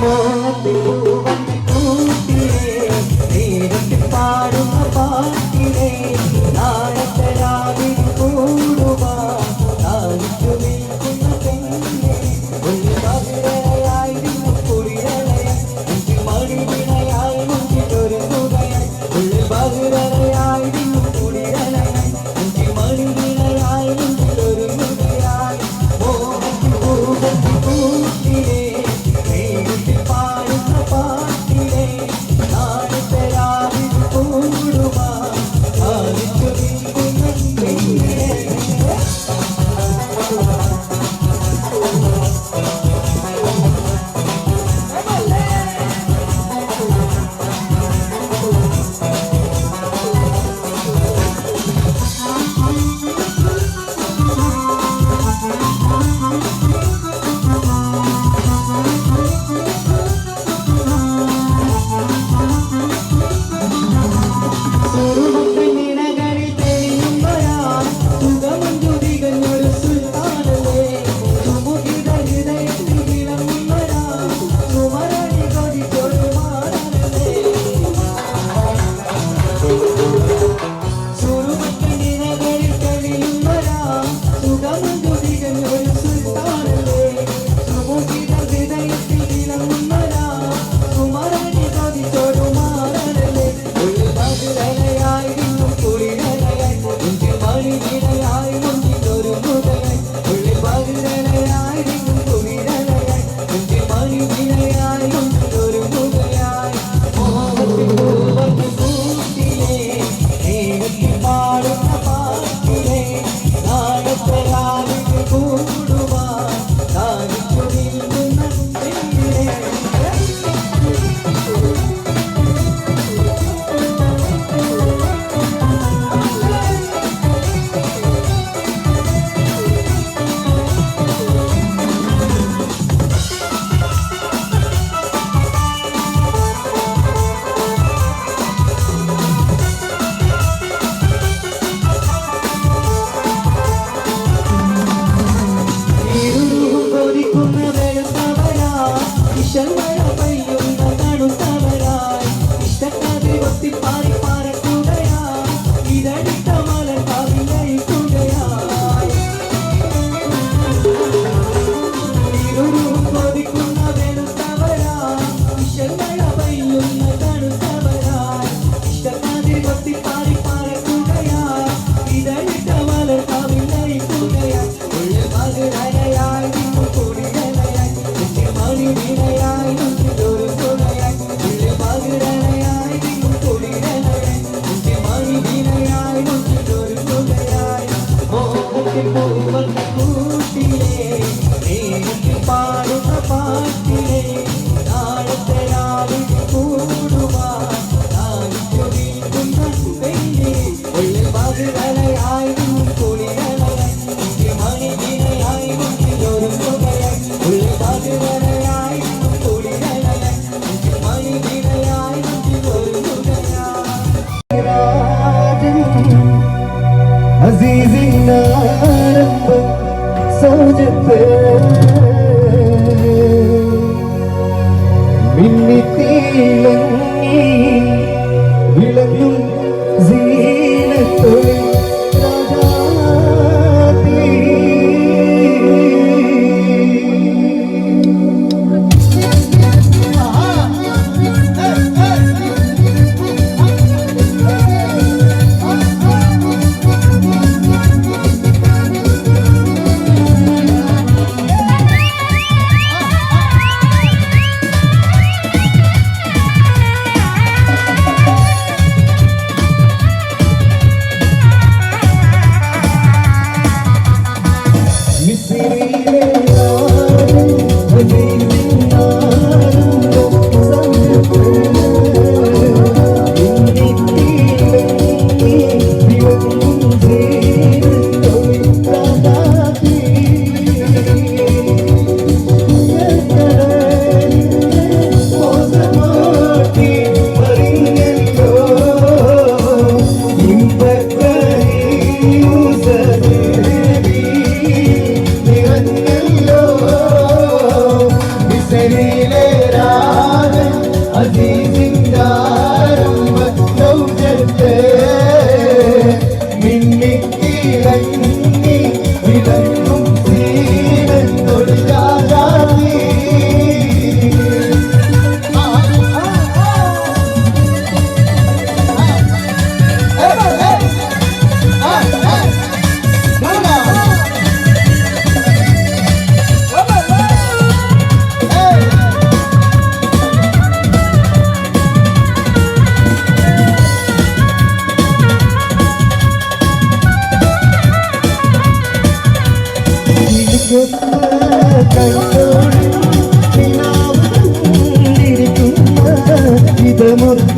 mơ tình Thank you. 你 city. Sing Jinda കണ്ടോടി ഇതമൊത്ത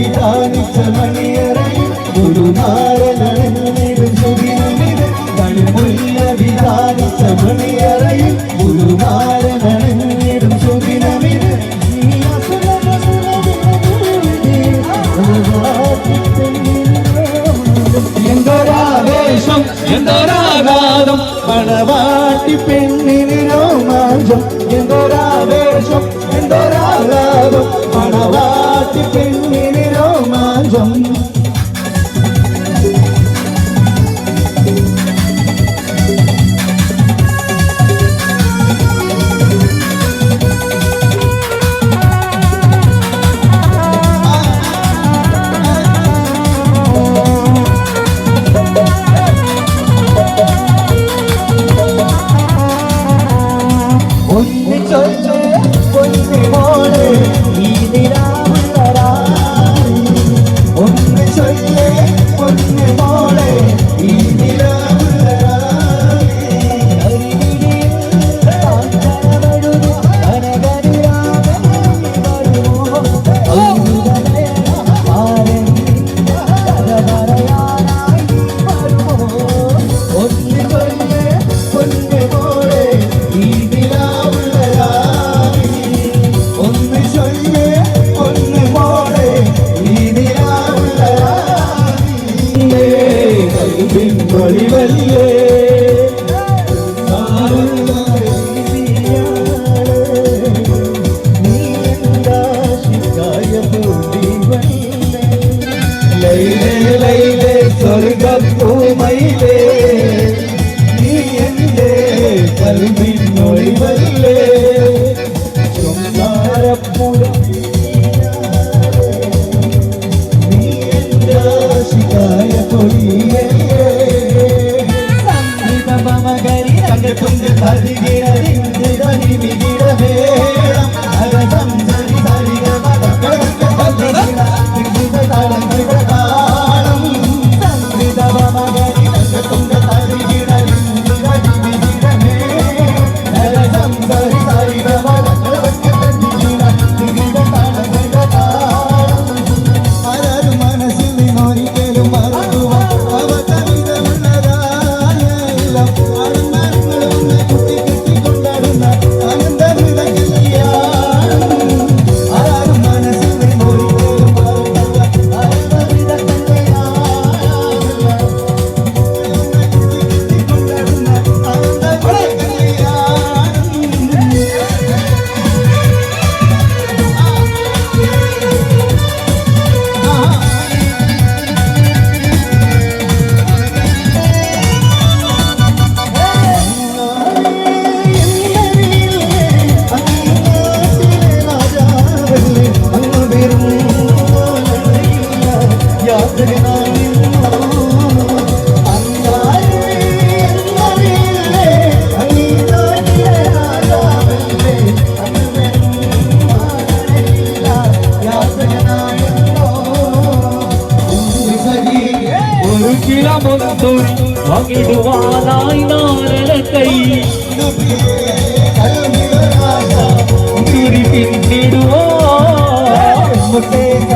വിധാനിച്ച മണിയറയിൽ ഗുരുനാരനെന്നിടും സുഖിനുമിത് കളിമുല്ല വിധാനിച്ച മണിയറയിൽ ഗുരുനാരനെന്നിടും സുഖിനമിത് എന്തൊരാവേശം എന്തൊരാഘാതം? പണവാട്ടി പെണ്ണിന് രോമാഞ്ചം. എന്തൊരാവേശം എന്തൊരു você.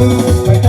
Thank